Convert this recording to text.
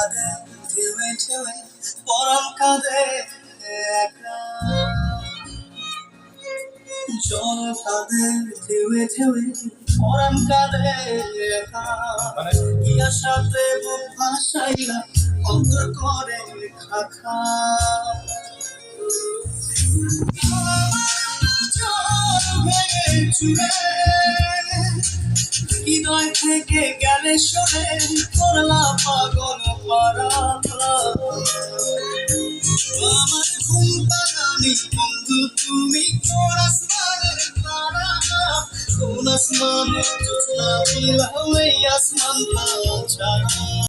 কাঁদে ঢেউে ঢেউে পরম কাঁদে জল কাঁদে ঢেউে ঢেউে পরম কাঁদে একা। কি আশাতে বুক ভাসাইলা অন্তর করে খাখা। জল ভেঙে চুরে হৃদয় থেকে গেলে সরে করলা পাগল পারা আমার ঘুম পাগানি বন্ধু, তুমি কোন আসমানের তারা কোন আসমান জোছনা বিলাও এই আসমান তারা